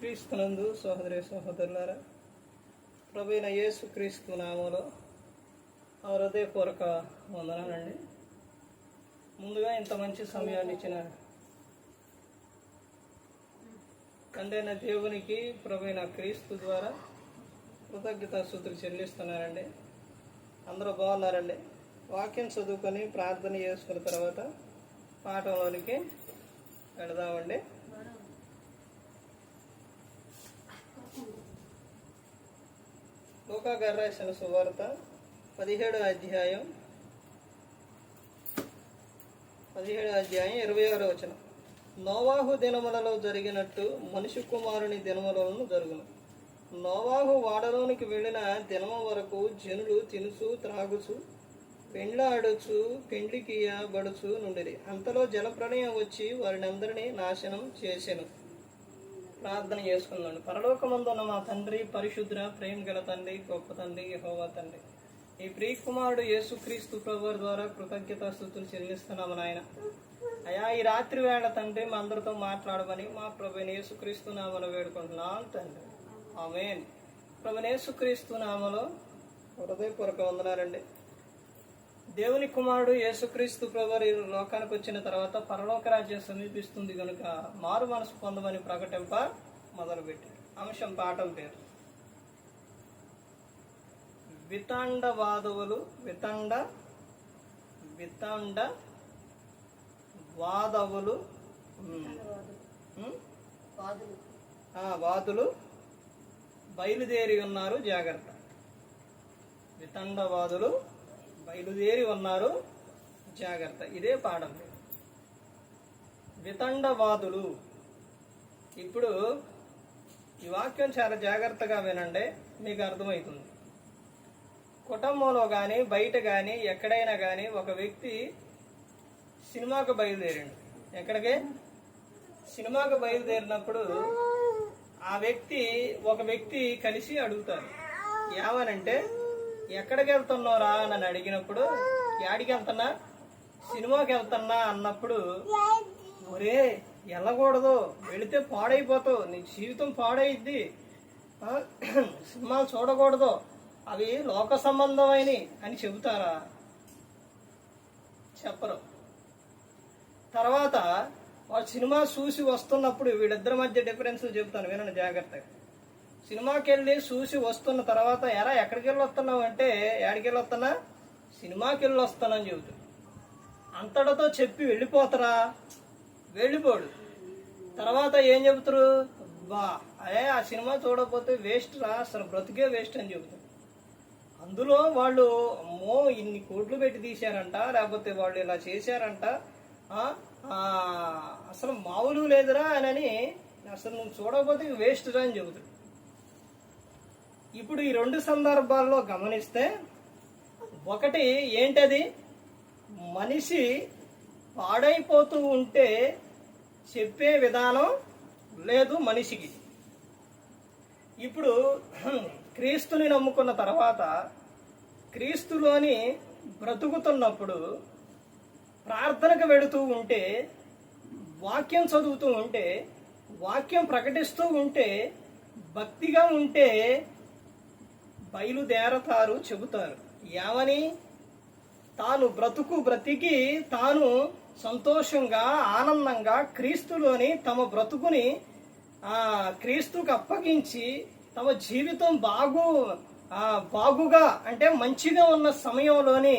క్రీస్తునందు సహోదరి సహోదరులారా ప్రభైన యేసు క్రీస్తు నామంలో ఆ హృదయపూర్వక వందనాలండి. ముందుగా ఇంత మంచి సమయాన్ని ఇచ్చిన తండ్రైన దేవునికి ప్రభైన క్రీస్తు ద్వారా కృతజ్ఞత సూత్రులు చెల్లిస్తున్నారండి అందరూ బాగున్నారండి? వాక్యం చదువుకొని ప్రార్థన చేసుకున్న తర్వాత పాఠంలోనికి వెళదామండి. లూకాగారు రాసిన సువార్త పదిహేడు అధ్యాయం. పదిహేడు అధ్యాయం ఇరవై ఆరో వచనం. నోవాహు దినములలో జరిగినట్టు మనిషి కుమారుని దినములను జరుగును. నోవాహు వాడలోనికి వెళ్ళిన దినమ వరకు జనులు తినుచు త్రాగుచు పెండ్లాడుచు పెండ్లికియబడుచు నుండిరి. అంతలో జలప్రళయం వచ్చి వారిని అందరినీ నాశనం చేసెను. ప్రార్థన చేసుకుందండి పరలోకమందున్న మా తండ్రి పరిశుద్ర ప్రేమ గల తండ్రి గొప్ప తండ్రి హోవా తండ్రి. ఈ ప్రియ కుమారుడు యేసుక్రీస్తు ప్రభు ద్వారా కృతజ్ఞత స్థుతులు చెల్లిస్తున్నాము నాయన. అయా ఈ రాత్రి వేళ తండ్రి మా అందరితో మాట్లాడమని మా ప్రభుని యేసుక్రీస్తు నామలో వేడుకుంటున్నాం తండ్రి. ఆమె ప్రభుని యేసుక్రీస్తు నామలో హృదయపూర్వక వందనారండి దేవుని కుమారుడు యేసుక్రీస్తు ప్రభు లోకానికి వచ్చిన తర్వాత పరలోక రాజ్యం సమీపిస్తుంది కనుక మారు మనసు పొందమని ప్రకటింప మొదలుపెట్టారు. అంశం పాఠం పేరు. వితండ వాదవులు వితండ వితండ వాదవులు వాదులు బయలుదేరి ఉన్నారు జాగ్రత్త. వితండవాదులు బయలుదేరి ఉన్నారు. జాగ్రత్త. ఇదే పాఠం. వితండవాదులు. ఇప్పుడు ఈ వాక్యం చాలా జాగ్రత్తగా వినండి. మీకు అర్థమవుతుంది. కుటుంబంలో కానీ బయట కానీ ఎక్కడైనా కానీ ఒక వ్యక్తి సినిమాకు బయలుదేరిండు. ఎక్కడికి? సినిమాకు బయలుదేరినప్పుడు ఆ వ్యక్తి ఒక వ్యక్తి కలిసి అడుగుతారు. ఏమనంటే ఎక్కడికి వెళ్తున్నావురా నన్ను అడిగినప్పుడు యాడికి వెళ్తున్నా? సినిమాకి వెళ్తున్నా అన్నప్పుడు ఒరే వెళ్ళకూడదు వెళితే పాడైపోతావు నీ జీవితం పాడైద్ది. సినిమాలు చూడకూడదు అవి లోక సంబంధమైనవి అని చెబుతారా? చెప్పరు. తర్వాత వాడు సినిమా చూసి వస్తున్నప్పుడు వీళ్ళిద్దరి మధ్య డిఫరెన్స్ చెబుతాను వినండి జాగ్రత్తగా. సినిమాకి వెళ్ళి చూసి వస్తున్న తర్వాత ఎరా ఎక్కడికి వెళ్ళి వస్తున్నావు అంటే ఎక్కడికి వెళ్ళి వస్తున్నా సినిమాకి వెళ్ళి వస్తానని చెబుతాడు అంతటితో చెప్పి వెళ్ళిపోతారా? వెళ్ళిపోడు. తర్వాత ఏం చెబుతారు? బా అదే ఆ సినిమా చూడకపోతే వేస్ట్ రా అసలు బ్రతికే వేస్ట్ అని చెబుతారు. అందులో వాళ్ళు అమ్మో ఇన్ని కోట్లు పెట్టి తీశారంట లేకపోతే వాళ్ళు ఇలా చేశారంట అసలు మామూలు లేదురా అని అసలు నువ్వు చూడకపోతే వేస్ట్ రా అని చెబుతాడు ఇప్పుడు ఈ రెండు సందర్భాల్లో గమనిస్తే ఒకటి ఏంటది? మనిషి పాడైపోతూ ఉంటే చెప్పే విధానం లేదు మనిషికి. ఇప్పుడు క్రీస్తుని నమ్ముకున్న తర్వాత క్రీస్తులోని బ్రతుకుతున్నప్పుడు ప్రార్థనకు వెడుతూ ఉంటే వాక్యం చదువుతూ ఉంటే వాక్యం ప్రకటిస్తూ ఉంటే భక్తిగా ఉంటే బయలుదేరతారు చెబుతారు. ఏమని? తాను బ్రతుకు బ్రతికి తాను సంతోషంగా ఆనందంగా క్రీస్తులోని తమ బ్రతుకుని క్రీస్తుకు అప్పగించి తమ జీవితం బాగు బాగుగా అంటే మంచిగా ఉన్న సమయంలోని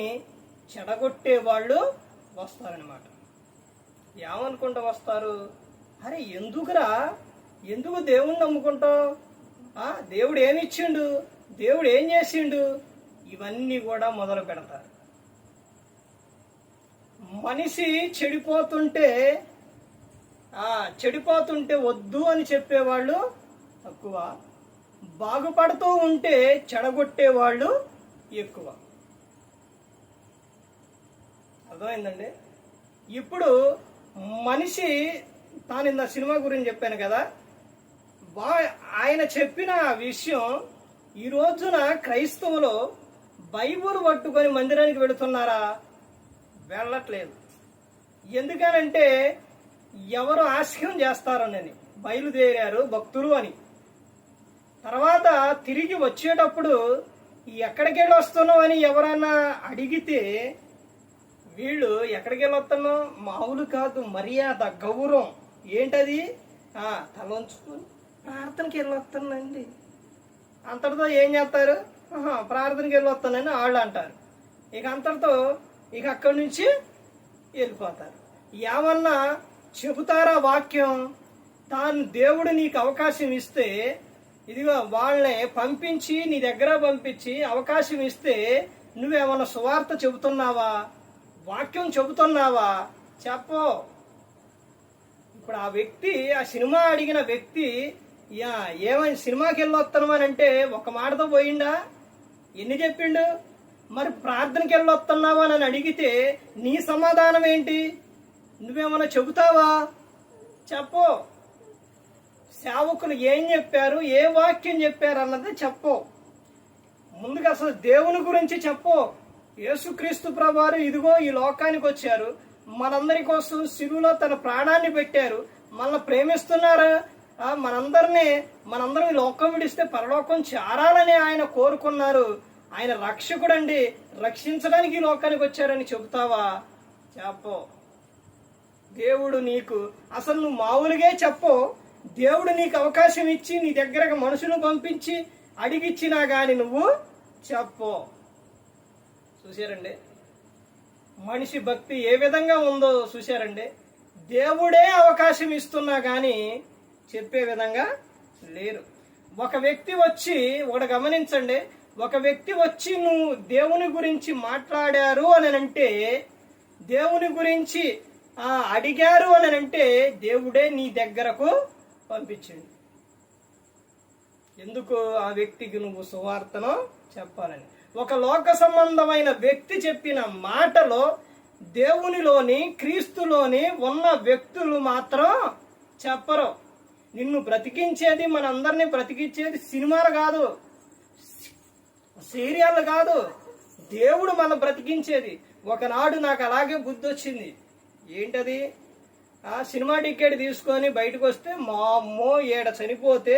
చెడగొట్టే వాళ్ళు వస్తారనమాట ఏమనుకుంటూ వస్తారు? అరే ఎందుకురా? ఎందుకు దేవుణ్ణి నమ్ముకుంటావు? దేవుడు ఏమిచ్చిండు దేవుడు ఏం చేసిండు? ఇవన్నీ కూడా మొదలు పెడతారు. మనిషి చెడిపోతుంటే ఆ చెడిపోతుంటే వద్దు అని చెప్పేవాళ్ళు తక్కువ. బాగుపడుతూ ఉంటే చెడగొట్టేవాళ్ళు ఎక్కువ. అర్థమైందండి? ఇప్పుడు మనిషి తాను ఇంత సినిమా గురించి చెప్పాను కదా? బా ఆయన చెప్పిన విషయం ఈ రోజున క్రైస్తవులు బైబుల్ పట్టుకొని మందిరానికి వెళుతున్నారా? వెళ్ళట్లేదు. ఎందుకనంటే ఎవరు ఆశయం చేస్తారనని బయలుదేరారు భక్తులు అని. తర్వాత తిరిగి వచ్చేటప్పుడు ఎక్కడికి వెళ్ళి వస్తున్నావు? అని ఎవరన్నా అడిగితే వీళ్ళు ఎక్కడికి వెళ్ళి మామూలు కాదు మర్యాద గౌరవం. ఏంటది? ఆ, తల ఉంచుకొని ప్రార్థనకి వెళ్ళి వస్తానండి అంతటితో ఏం చేస్తారు? ప్రార్థనకి వెళ్ళి వస్తానని వాళ్ళు అంటారు. ఇక అంతటితో ఇక అక్కడి నుంచి వెళ్ళిపోతారు. ఏమన్నా చెబుతారా వాక్యం? తాను దేవుడు నీకు అవకాశం ఇస్తే ఇదిగో వాళ్ళని పంపించి నీ దగ్గర పంపించి అవకాశం ఇస్తే నువ్వేమన్నా సువార్త చెబుతున్నావా? వాక్యం చెబుతున్నావా? చెప్పో. ఇప్పుడు ఆ వ్యక్తి ఆ సినిమా అడిగిన వ్యక్తి యా ఏమని సినిమాకి వెళ్ళొస్తాను అని అంటే ఒక మాటతో పోయిండా? ఎన్ని చెప్పిండు? మరి ప్రార్థనకి వెళ్ళొస్తున్నావా అని అడిగితే నీ సమాధానం ఏంటి? నువ్వేమన్నా చెబుతావా? చెప్పు. సేవకులు ఏం చెప్పారు ఏ వాక్యం చెప్పారు అన్నది చెప్పు. ముందుగా అసలు దేవుని గురించి చెప్పు. యేసుక్రీస్తు ప్రభారు ఇదిగో ఈ లోకానికి వచ్చారు. మనందరి కోసం శిలువులో తన ప్రాణాన్ని పెట్టారు. మనల్ని ప్రేమిస్తున్నారు? మనందరినీ మనందరం ఈ లోకం విడిస్తే పరలోకం చేరాలని ఆయన కోరుకున్నారు. ఆయన రక్షకుడండి. రక్షించడానికి ఈ లోకానికి వచ్చారని చెబుతావా? చెప్పు. దేవుడు నీకు అసలు నువ్వు మామూలుగా చెప్పు. దేవుడు నీకు అవకాశం ఇచ్చి నీ దగ్గరకు మనుషులు పంపించి అడిగిచ్చినా గాని నువ్వు చెప్పు. చూసారండి మనిషి భక్తి ఏ విధంగా ఉందో చూశారండి? దేవుడే అవకాశం ఇస్తున్నా కానీ చెప్పే విధంగా లేరు. ఒక వ్యక్తి వచ్చి ఒకటి గమనించండి ఒక వ్యక్తి వచ్చి నువ్వు దేవుని గురించి మాట్లాడారు అని అంటే దేవుని గురించి అడిగారు అని అంటే దేవుడే నీ దగ్గరకు పంపించండి. ఎందుకు ఆ వ్యక్తికి నువ్వు సువార్తను చెప్పాలని? ఒక లోక సంబంధమైన వ్యక్తి చెప్పిన మాటలో దేవునిలోని క్రీస్తులోని ఉన్న వ్యక్తులు మాత్రం చెప్పరు. నిన్ను బ్రతికించేది మనందరినీ బ్రతికించేది సినిమాలు కాదు. సీరియల్ కాదు. దేవుడు మనం బ్రతికించేది. ఒకనాడు నాకు అలాగే బుద్ధి వచ్చింది ఏంటది? ఆ సినిమా టికెట్ తీసుకొని బయటకు వస్తే మా అమ్మో ఏడ చనిపోతే?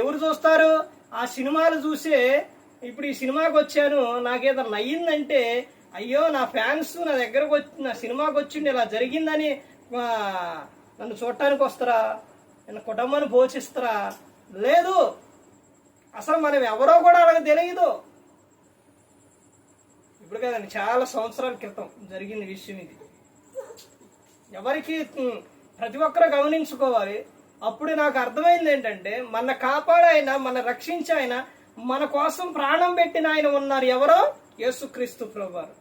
ఎవరు చూస్తారు? ఆ సినిమాలు చూసే ఇప్పుడు ఈ సినిమాకి వచ్చాను. నాకేదో నయ్యిందంటే అయ్యో నా ఫ్యాన్స్ నా దగ్గరకు వచ్చి నా సినిమాకి వచ్చిండి ఇలా జరిగిందని నన్ను చూడటానికి వస్తారా? నేను కుటుంబాన్ని పోషిస్తారా? లేదు. అసలు మనం ఎవరో కూడా అలాగ తెలియదు. ఇప్పుడు కదండి చాలా సంవత్సరాల క్రితం జరిగింది విషయం ఇది. ఎవరికి ప్రతి ఒక్కరు గమనించుకోవాలి. అప్పుడు నాకు అర్థమైంది ఏంటంటే మన కాపాడాయన మన రక్షించాయన మన కోసం ప్రాణం పెట్టిన ఆయన ఉన్నారు ఎవరో? యేసుక్రీస్తు ప్రభువారు.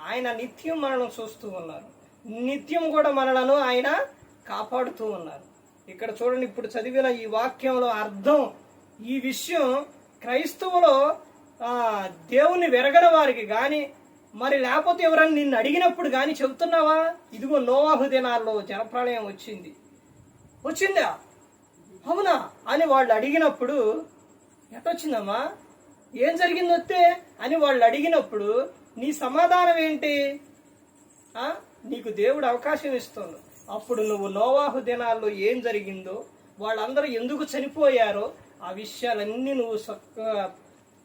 ఆయన నిత్యం మనల్ని చూస్తూ ఉన్నారు. నిత్యం కూడా మనలను ఆయన కాపాడుతూ ఉన్నారు. ఇక్కడ చూడండి ఇప్పుడు చదివిన ఈ వాక్యంలో అర్థం ఈ విషయం క్రైస్తవులో దేవుణ్ణి దేవుని వెరగని వారికి కానీ మరి లేకపోతే ఎవరైనా నిన్ను అడిగినప్పుడు కానీ చెబుతున్నావా? ఇదిగో నోవాహు దినాల్లో జలప్రళయం వచ్చింది. వచ్చిందా? అవునా? అని వాళ్ళు అడిగినప్పుడు ఎట్టొచ్చిందమ్మా? ఏం జరిగింది వస్తే అని వాళ్ళు అడిగినప్పుడు నీ సమాధానం ఏంటి? నీకు దేవుడు అవకాశం ఇస్తుంది అప్పుడు నువ్వు నోవాహు దినాల్లో ఏం జరిగిందో వాళ్ళందరూ ఎందుకు చనిపోయారో ఆ విషయాలన్నీ నువ్వు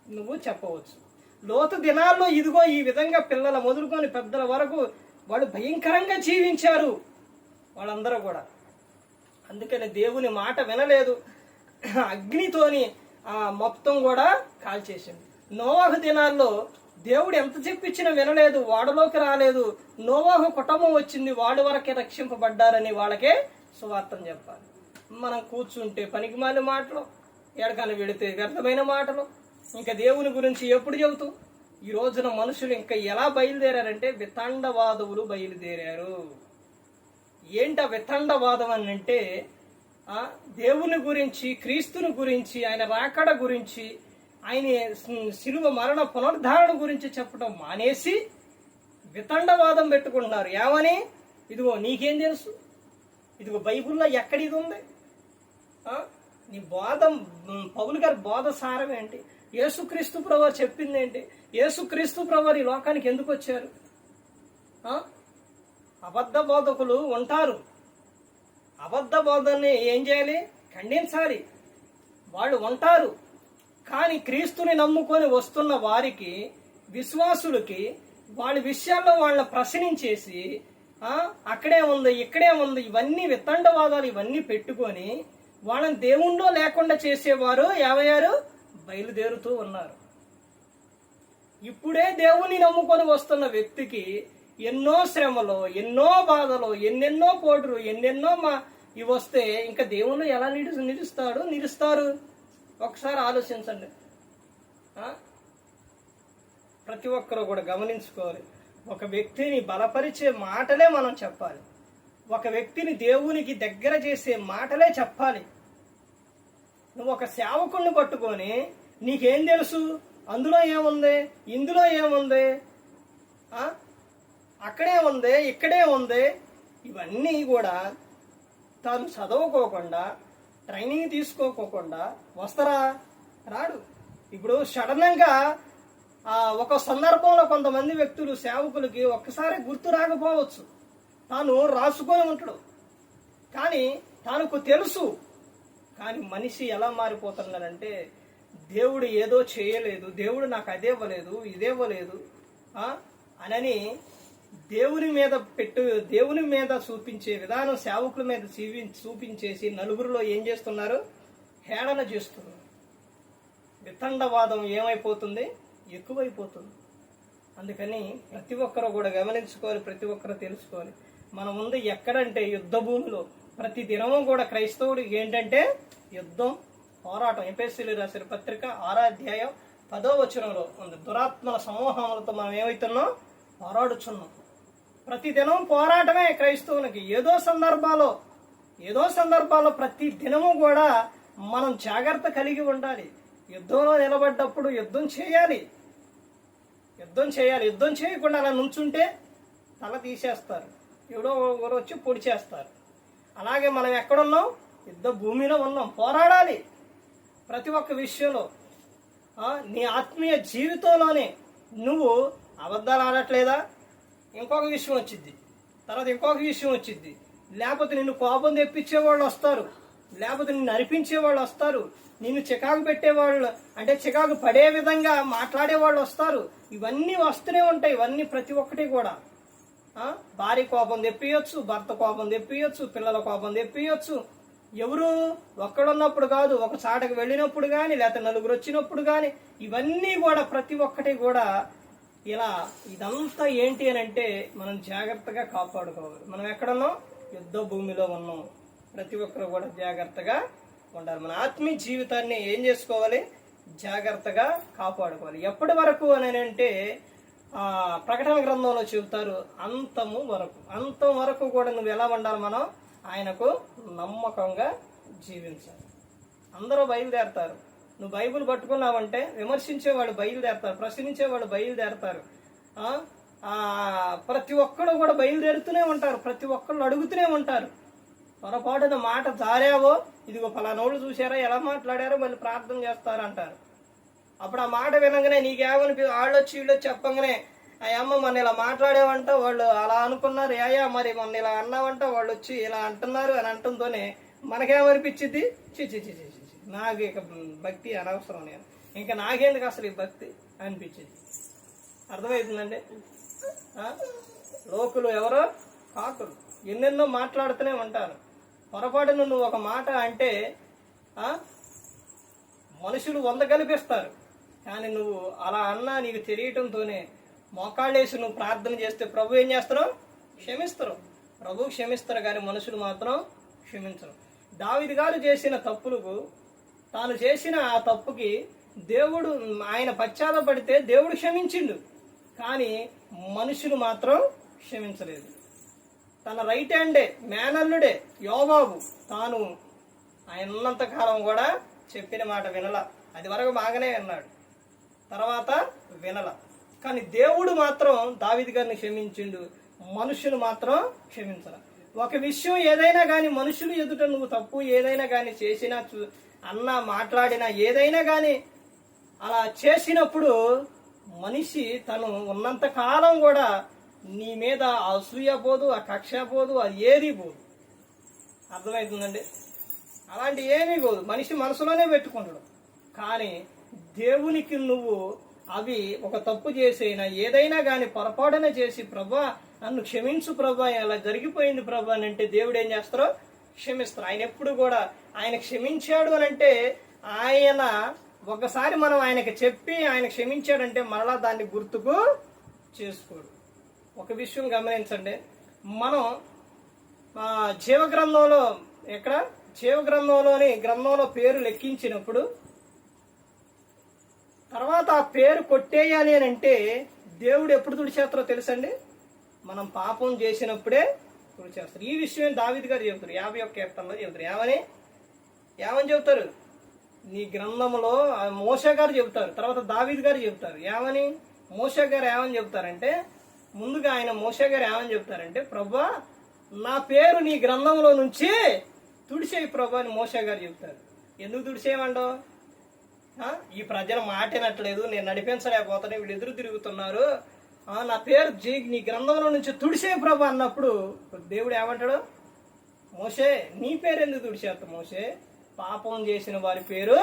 నువ్వు చెప్పవచ్చు. లోతు దినాల్లో ఇదిగో ఈ విధంగా పిల్లల మొదలుకొని పెద్దల వరకు వాళ్ళు భయంకరంగా జీవించారు వాళ్ళందరూ కూడా. అందుకని దేవుని మాట వినలేదు. అగ్నితోని ఆ మొత్తం కూడా కాల్చేసింది. నోవాహు దినాల్లో దేవుడు ఎంత చెప్పించినా వినలేదు వాడలోకి రాలేదు. నోవాహు కుటుంబం వచ్చింది వాడి వరకే రక్షింపబడ్డారని వాళ్ళకే సువార్తం చెప్పాలి. మనం కూర్చుంటే పనికిమాలి మాటలు ఎడకాన వెడితే వ్యర్థమైన మాటలు. ఇంకా దేవుని గురించి ఎప్పుడు చెబుతూ ఈ రోజున మనుషులు ఇంకా ఎలా బయలుదేరారంటే వితండవాదవులు బయలుదేరారు. ఏంట వితండవాదం అని అంటే దేవుని గురించి క్రీస్తుని గురించి ఆయన రాకడ గురించి ఆయన శిలువ మరణ పునరుద్ధారణ గురించి చెప్పడం మానేసి వితండవాదం పెట్టుకుంటున్నారు. ఏమని? ఇదిగో నీకేం తెలుసు? ఇదిగో బైబిల్లో ఎక్కడ ఇది ఉంది నీ బోధ పౌలు గారి బోధ సారం ఏంటి? యేసుక్రీస్తు ప్రభు చెప్పింది ఏంటి? యేసుక్రీస్తు ప్రభు ఈ లోకానికి ఎందుకు వచ్చారు? అబద్ధ బోధకులు ఉంటారు. అబద్ధ బోధల్ని ఏం చేయాలి? ఖండించాలి. వాళ్ళు ఉంటారు. కానీ క్రీస్తుని నమ్ముకొని వస్తున్న వారికి విశ్వాసులకి వాళ్ళ విషయాల్లో వాళ్ళని ప్రశ్నించేసి అక్కడే ఉంది ఇక్కడే ఉంది ఇవన్నీ విత్తండవాదాలు ఇవన్నీ పెట్టుకొని వాళ్ళని దేవుణ్ణో లేకుండా చేసేవారు ఏమయ్యారు బయలుదేరుతూ ఉన్నారు. ఇప్పుడే దేవుణ్ణి నమ్ముకొని వస్తున్న వ్యక్తికి ఎన్నో శ్రమలు ఎన్నో బాధలు ఎన్నెన్నో కోటరు ఎన్నెన్నో మా ఇవి వస్తే ఇంకా దేవుణ్ణి ఎలా నిలు నిలుస్తాడు నిలుస్తారు? ఒకసారి ఆలోచించండి. ప్రతి ఒక్కరూ కూడా గమనించుకోవాలి. ఒక వ్యక్తిని బలపరిచే మాటలే మనం చెప్పాలి. ఒక వ్యక్తిని దేవునికి దగ్గర చేసే మాటలే చెప్పాలి. నువ్వు ఒక సేవకుణ్ణి పట్టుకొని నీకేం తెలుసు? అందులో ఏముంది? ఇందులో ఏముంది? అక్కడే ఉంది ఇక్కడే ఉంది. ఇవన్నీ కూడా తాను చదువుకోకుండా ట్రైనింగ్ తీసుకోకోకుండా వస్తారా? రాడు. ఇప్పుడు సడన్గా ఒక సందర్భంలో కొంతమంది వ్యక్తులు సేవకులకి ఒక్కసారి గుర్తు రాకపోవచ్చు. తాను రాసుకొని ఉంటాడు. కానీ తనకు తెలుసు. కానీ మనిషి ఎలా మారిపోతున్నాడంటే దేవుడు ఏదో చేయలేదు. దేవుడు నాకు అదే ఇవ్వలేదు. ఇదే ఇవ్వలేదు. అనని దేవుని మీద పెట్టు దేవుని మీద చూపించే విధానం సేవకుల మీద చూపి చూపించేసి నలుగురిలో ఏం చేస్తున్నారు? హేళన చేస్తున్నారు. వితండవాదం ఏమైపోతుంది? ఎక్కువైపోతుంది. అందుకని ప్రతి ఒక్కరు కూడా గమనించుకోవాలి ప్రతి ఒక్కరు తెలుసుకోవాలి. మన ముందు ఎక్కడంటే యుద్ధ భూమిలో ప్రతి దినము కూడా క్రైస్తవుడికి ఏంటంటే యుద్ధం పోరాటం. ఎపిఎస్సీలు రాసిన పత్రిక ఆరాధ్యాయం పదో వచనంలో ఉంది. దురాత్మల సమూహములతో మనం ఏమవుతున్నాం? పోరాడుచున్నాం. ప్రతి దినం పోరాటమే క్రైస్తవునికి ఏదో సందర్భాల్లో ఏదో సందర్భాల్లో ప్రతి దినము కూడా మనం జాగ్రత్త కలిగి ఉండాలి. యుద్ధంలో నిలబడ్డప్పుడు యుద్ధం చేయాలి. యుద్ధం చేయాలి. యుద్ధం చేయకుండా అలా నుంచుంటే తల తీసేస్తారు. ఎవడో ఒకరు వచ్చి పొడి చేస్తారు. అలాగే మనం ఎక్కడున్నాం? యుద్ధ భూమిలో ఉన్నాం. పోరాడాలి. ప్రతి ఒక్క విషయంలో. నీ ఆత్మీయ జీవితంలోనే నువ్వు అబద్ధాలు ఆడట్లేదా? ఇంకొక విషయం వచ్చింది. తర్వాత ఇంకొక విషయం వచ్చింది. లేకపోతే నిన్ను కోపం తెప్పించే వాళ్ళు వస్తారు. లేకపోతే నిన్ను అనిపించే వాళ్ళు వస్తారు. నిన్ను చికాకు పెట్టేవాళ్ళు అంటే చికాకు పడే విధంగా మాట్లాడే వాళ్ళు వస్తారు. ఇవన్నీ వస్తూనే ఉంటాయి. ఇవన్నీ ప్రతి ఒక్కటి కూడా. భార్య కోపం తెప్పియొచ్చు భర్త కోపం తెప్పియొచ్చు పిల్లల కోపం తెప్పియొచ్చు. ఎవరు? ఒక్కడున్నప్పుడు కాదు ఒక చాటకు వెళ్ళినప్పుడు కానీ లేకపోతే నలుగురు వచ్చినప్పుడు కానీ ఇవన్నీ కూడా ప్రతి ఒక్కటి కూడా ఇలా ఇదంతా ఏంటి అని అంటే మనం జాగ్రత్తగా కాపాడుకోవాలి. మనం ఎక్కడున్నాం? యుద్ధ భూమిలో ఉన్నాం. ప్రతి ఒక్కరు కూడా జాగ్రత్తగా ఉండాలి. మన ఆత్మీయ జీవితాన్ని ఏం చేసుకోవాలి? జాగ్రత్తగా కాపాడుకోవాలి. ఎప్పటి వరకు అని అంటే ఆ ప్రకటన గ్రంథంలో చెబుతారు అంతము వరకు. అంతం వరకు కూడా నువ్వు ఎలా ఉండాలి మనం? ఆయనకు నమ్మకంగా జీవించాలి. అందరూ బయలుదేరతారు. నువ్వు బైబిల్ పట్టుకున్నావంటే విమర్శించే వాళ్ళు బయలుదేరతారు. ప్రశ్నించే వాళ్ళు బయలుదేరతారు ప్రతి ఒక్కడు కూడా బయలుదేరుతూనే ఉంటారు ప్రతి ఒక్కళ్ళు అడుగుతూనే ఉంటారు. పొరపాటున మాట జారావో ఇదిగో పలానోళ్ళు చూసారా ఎలా మాట్లాడారో మళ్ళీ ప్రార్థన చేస్తారంటారు అప్పుడు ఆ మాట వినగానే నీకేమనిపి వాళ్ళు వచ్చి వీళ్ళు వచ్చి చెప్పగానే ఆ అమ్మ మన ఇలా మాట్లాడేవంట వాళ్ళు అలా అనుకున్నారు ఏయా మరి మొన్న ఇలా అన్నావంట వాళ్ళు వచ్చి ఇలా అంటున్నారు అని అంటుందోనే మనకేమనిపించింది చిచి చిచి చి నాకు ఇక భక్తి అనవసరం నేను ఇంకా నాకేందుకు అసలు ఈ భక్తి అనిపించింది? అర్థమవుతుందండి లోకులు ఎవరో? కాకులు. ఎన్నెన్నో మాట్లాడుతూనే ఉంటారు. పొరపాటున నువ్వు ఒక మాట అంటే మనుషులు వంద కల్పిస్తారు. కానీ నువ్వు అలా అన్నా నీకు తెలియటంతోనే మోకాళ్ళేసి నువ్వు ప్రార్థన చేస్తే ప్రభు ఏం చేస్తారు? క్షమిస్తారు. ప్రభు క్షమిస్తారు కానీ మనుషులు మాత్రం క్షమించరు. దావిది గారు చేసిన తప్పులకు తాను చేసిన ఆ తప్పుకి దేవుడు ఆయన పశ్చాత్తపడితే దేవుడు క్షమించిండు. కానీ మనుషులు మాత్రం క్షమించలేదు. తన రైట్ హ్యాండే మేనల్లుడే యోబాబు తాను ఆయన ఉన్నంతకాలం కూడా చెప్పిన మాట వినల. అది వరకు బాగానే విన్నాడు. తర్వాత వినల. కానీ దేవుడు మాత్రం దావిది గారిని క్షమించిండు. మనుషులు మాత్రం క్షమించల. ఒక విషయం ఏదైనా కానీ మనుషులు ఎదుట నువ్వు తప్పు ఏదైనా కానీ చేసినా చూ- అన్నా మాట్లాడిన ఏదైనా కానీ అలా చేసినప్పుడు మనిషి తను ఉన్నంత కాలం కూడా నీ మీద అసూయ పోదు ఆ కక్ష పోదు అది ఏది పోదు. అర్థమవుతుందండి అలాంటి ఏమీ పోదు. మనిషి మనసులోనే పెట్టుకుంటాడు. కానీ దేవునికి నువ్వు అవి ఒక తప్పు చేసైనా ఏదైనా కానీ పొరపాటున చేసి ప్రభా నన్ను క్షమించు ప్రభా ఇలా జరిగిపోయింది ప్రభా అని అంటే దేవుడు ఏం చేస్తారో క్షమిస్తారు ఆయన ఎప్పుడు కూడా ఆయన క్షమించాడు అని అంటే ఆయన ఒకసారి మనం ఆయనకి చెప్పి ఆయన క్షమించాడంటే మరలా దాన్ని గుర్తుకు చేసుకోడు. ఒక విషయం గమనించండి. మనం ఆ, ఎక్కడ? జీవగ్రంథంలోని గ్రంథంలో పేరు లెక్కించినప్పుడు తర్వాత ఆ పేరు కొట్టేయాలి అని అంటే దేవుడు ఎప్పుడు తుడిచేస్తారో తెలుసండి? మనం పాపం చేసినప్పుడే తుడిచేస్తారు ఈ విషయం దావిద్ గారు చెబుతారు. యాభై ఒక్క కీర్తనలో చెబుతారు. ఏమని? ఏమని చెబుతారు? నీ గ్రంథంలో ఆ గారు చెబుతారు. తర్వాత దావీద్ గారు చెబుతారు. ఏమని? మోషా గారు ఏమని చెబుతారంటే ముందుగా ఆయన మోషా గారు ఏమని చెప్తారంటే ప్రభా నా పేరు నీ గ్రంథంలో నుంచి తుడిచేయి ప్రభా అని మోషా గారు చెబుతారు. ఎందుకు తుడిచేయమండవు ఈ ప్రజలు మాటినట్లేదు. నేను నడిపించలేకపోతాను వీళ్ళు ఎదురు తిరుగుతున్నారు. నా పేరు జీ నీ గ్రంథంలో నుంచి తుడిసే ప్రభు అన్నప్పుడు దేవుడు ఏమంటాడు? మోసే నీ పేరు ఎందుకు తుడిచేస్తా మోసే పాపం చేసిన వారి పేరు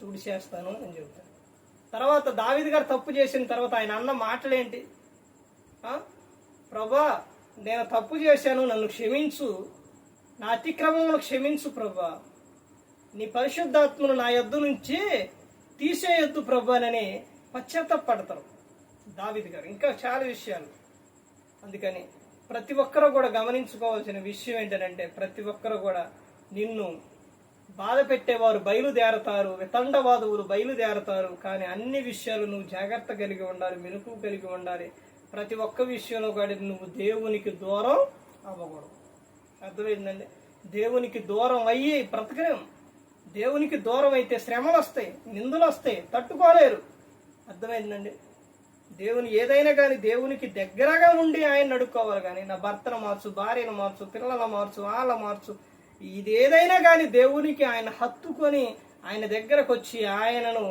తుడిచేస్తాను అని చెబుతాడు. తర్వాత దావిద్ గారు తప్పు చేసిన తర్వాత ఆయన అన్న మాటలేంటి? ప్రభా నేను తప్పు చేశాను నన్ను క్షమించు. నా అతిక్రమమును క్షమించు ప్రభా. నీ పరిశుద్ధాత్మను నా యొద్ద నుంచి తీసేయొద్దు ప్రభానని పశ్చాత్తపడతారు. దావిద్ గారు. ఇంకా చాలా విషయాలు. అందుకని ప్రతి ఒక్కరూ కూడా గమనించుకోవాల్సిన విషయం ఏంటంటే ప్రతి ఒక్కరూ కూడా నిన్ను బాధ పెట్టేవారు బయలుదేరతారు వితండవాదువులు బయలుదేరతారు కానీ అన్ని విషయాలు నువ్వు జాగ్రత్త కలిగి ఉండాలి మెలకు కలిగి ఉండాలి. ప్రతి ఒక్క విషయంలో కూడా నువ్వు దేవునికి దూరం అవ్వకూడదు. అర్థమైందండి? దేవునికి దూరం అయ్యి బ్రతకలేం. దేవునికి దూరం అయితే శ్రమలు వస్తాయి నిందులు వస్తాయి తట్టుకోలేరు. అర్థమైందండి? దేవుని ఏదైనా కానీ దేవునికి దగ్గరగా ఉండి ఆయన నడుక్కోవాలి కానీ నా భర్తను మార్చు భార్యను మార్చు పిల్లల మార్చు వాళ్ళ మార్చు ఇది ఏదైనా కానీ దేవునికి ఆయన హత్తుకొని ఆయన దగ్గరకు వచ్చి ఆయనను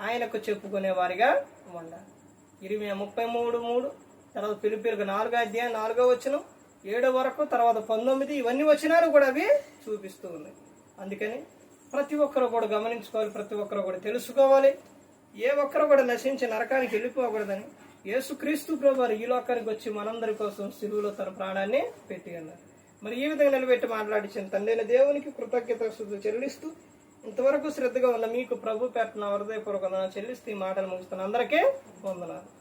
ఆయనకు చెప్పుకునే వారిగా ఉండాలి. ఇరవై ముప్పై మూడు మూడు తర్వాత పిలుపులకు నాలుగో అధ్యాయం నాలుగో వచనం ఏడో వరకు తర్వాత పంతొమ్మిది ఇవన్నీ వచ్చినారు కూడా అవి చూపిస్తూ ఉన్నాయి. అందుకని ప్రతి ఒక్కరు కూడా గమనించుకోవాలి ప్రతి ఒక్కరు కూడా తెలుసుకోవాలి. ఏ ఒక్కరు కూడా నశించి నరకానికి వెళ్ళిపోకూడదని యేసుక్రీస్తు ప్రభు ఈ లోకానికి వచ్చి మనందరి కోసం సిలువులో తన ప్రాణాన్ని పెట్టి ఉన్నారు మరి ఈ విధంగా నిలబెట్టి మాట్లాడించిన తండ్రిని దేవునికి కృతజ్ఞత చెల్లిస్తూ ఇంతవరకు శ్రద్ధగా ఉన్న మీకు ప్రభు పెట్టిన హృదయపూర్వక చెల్లిస్తూ ఈ మాటలు ముగిస్తున్న అందరికీ వందనాలు.